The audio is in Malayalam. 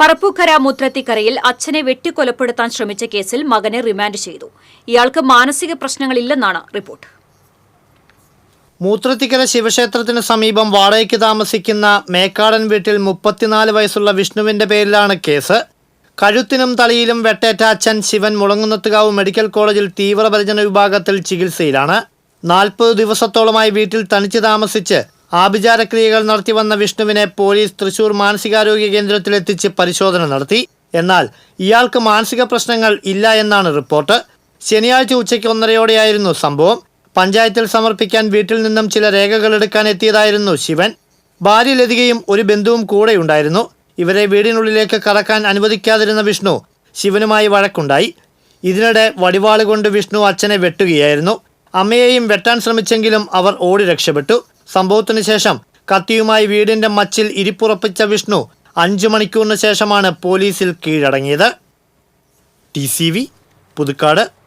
പറപ്പൂക്കര മുത്രത്തിക്കരയിൽ അച്ഛനെ വെട്ടിക്കൊലപ്പെടുത്താൻ ശ്രമിച്ച കേസിൽ മകനെ റിമാൻഡ് ചെയ്തു. ഇയാൾക്ക് മാനസിക പ്രശ്നങ്ങളില്ലെന്നാണ് റിപ്പോർട്ട്. മൂത്രത്തിക്കര ശിവക്ഷേത്രത്തിന് സമീപം വാടകയ്ക്ക് താമസിക്കുന്ന മേക്കാടൻ വീട്ടിൽ മുപ്പത്തിനാല് വയസ്സുള്ള വിഷ്ണുവിന്റെ പേരിലാണ് കേസ്. കഴുത്തിനും തലയിലും വെട്ടേറ്റ അച്ഛൻ ശിവൻ മുളങ്ങുന്നത്തുകാവ് മെഡിക്കൽ കോളേജിൽ തീവ്രപരിചരണ വിഭാഗത്തിൽ ചികിത്സയിലാണ്. നാൽപ്പത് ദിവസത്തോളമായി വീട്ടിൽ തനിച്ച് താമസിച്ച് ആഭിചാരക്രിയകൾ നടത്തിവന്ന വിഷ്ണുവിനെ പോലീസ് തൃശൂർ മാനസികാരോഗ്യ കേന്ദ്രത്തിലെത്തിച്ച് പരിശോധന നടത്തി. എന്നാൽ ഇയാൾക്ക് മാനസിക പ്രശ്നങ്ങൾ ഇല്ല എന്നാണ് റിപ്പോർട്ട്. ശനിയാഴ്ച ഉച്ചയ്ക്ക് ഒന്നരയോടെയായിരുന്നു സംഭവം. പഞ്ചായത്തിൽ സമർപ്പിക്കാൻ വീട്ടിൽ നിന്നും ചില രേഖകൾ എടുക്കാൻ എത്തിയതായിരുന്നു ശിവൻ. ഭാര്യ ലതികയും ഒരു ബന്ധുവും കൂടെയുണ്ടായിരുന്നു ഇവരെ വീടിനുള്ളിലേക്ക് കടക്കാൻ അനുവദിക്കാതിരുന്ന വിഷ്ണു ശിവനുമായി വഴക്കുണ്ടായി. ഇതിനിടെ വടിവാളുകൊണ്ട് വിഷ്ണു അച്ഛനെ വെട്ടുകയായിരുന്നു. അമ്മയെയും വെട്ടാൻ ശ്രമിച്ചെങ്കിലും അവർ ഓടി രക്ഷപ്പെട്ടു. സംഭവത്തിന് ശേഷം കത്തിയുമായി വീടിന്റെ മച്ചിൽ ഇരിപ്പുറപ്പിച്ച വിഷ്ണു അഞ്ചു മണിക്കൂറിന് ശേഷമാണ് പോലീസിൽ കീഴടങ്ങിയത്. ടി പുതുക്കാട്.